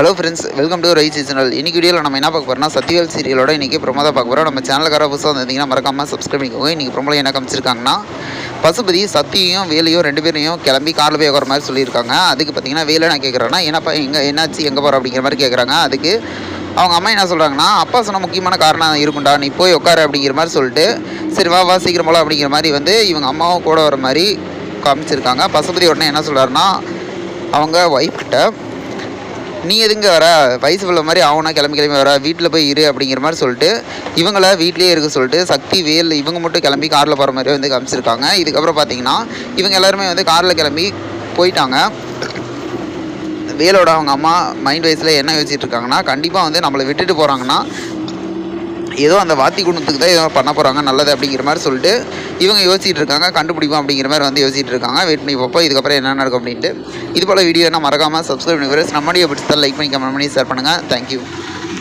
Hello friends welcome to rice channel இன்னைக்கு வீடியோவில் நம்ம என்ன பார்க்க போகிறோம்னா சத்தியவேல் சீரியலோட இன்றைக்கி ப்ரொமோ தான் பார்க்க போகிறோம் நம்ம சேனலுக்கார புதுசாக வந்திருந்தீங்கன்னா மறக்காமல் சப்ஸ்கிரைப் பண்ணிக்கோங்க. இன்றைக்கி ப்ரொமோல என்ன காமிச்சிருக்காங்கன்னா பசுபதி சத்தியும் வேலையும் ரெண்டு பேரையும் கிளம்பி காரில் போய் உட்கார மாதிரி சொல்லியிருக்காங்க. அதுக்கு பார்த்தீங்கன்னா வேலை நான் கேட்குறேன்னா என்னப்பா எங்கே என்னாச்சு எங்கே போகிற அப்படிங்கிற மாதிரி கேட்குறாங்க. அதுக்கு அவங்க அம்மா என்ன சொல்கிறாங்கன்னா அப்பா சொன்ன முக்கியமான காரணம் இருக்கும்டா நீ போய் உட்காரு அப்படிங்கிற மாதிரி சொல்லிட்டு சரி வா வா சீக்கிரம் போல அப்படிங்கிற மாதிரி வந்து இவங்க அம்மாவும் கூட வர மாதிரி காமிச்சிருக்காங்க. பசுபதி உடனே என்ன சொல்கிறாருன்னா அவங்க ஒய்ஃப்கிட்ட நீ எதுங்க வர? வயசு உள்ள மாதிரி ஆகுனா கிளம்பி கிளம்பி வர. வீட்டில் போய் இரு அப்படிங்கிற மாதிரி சொல்லிட்டு இவங்கள வீட்லேயே இருக்க சொல்லிட்டு சக்தி வேல் இவங்க மட்டும் கிளம்பி காரில் போகிற மாதிரி வந்து காமிச்சிருக்காங்க. இதுக்கப்புறம் பார்த்தீங்கன்னா இவங்க எல்லாருமே வந்து காரில் கிளம்பி போயிட்டாங்க. வேலோட அவங்க அம்மா மைண்ட் வைஸில் என்ன யோசிச்சுட்டு இருக்காங்கன்னா கண்டிப்பாக வந்து நம்மளை விட்டுட்டு போகிறாங்கன்னா ஏதோ அந்த வாத்தி குணத்துக்கு தான் ஏதோ பண்ண போகிறாங்க நல்லது அப்படிங்கிற மாதிரி சொல்லிட்டு இவங்க யோசிச்சுட்டு இருக்காங்க கண்டுபிடிப்போம் அப்படிங்கிற மாதிரி வந்து யோசிச்சுட்டு இருக்காங்க. வெயிட் பண்ணி பார்ப்போம் இதுக்கப்புறம் என்ன நடக்கும் அப்படின்ட்டு. இது போல் வீடியோ என்ன மறக்காமல் சப்ஸ்கிரைப் பண்ணி நம்ம வீடியோ பிடிச்சா லைக் பண்ணி கமெண்ட் பண்ணி ஷேர் பண்ணுங்கள் தேங்க்யூ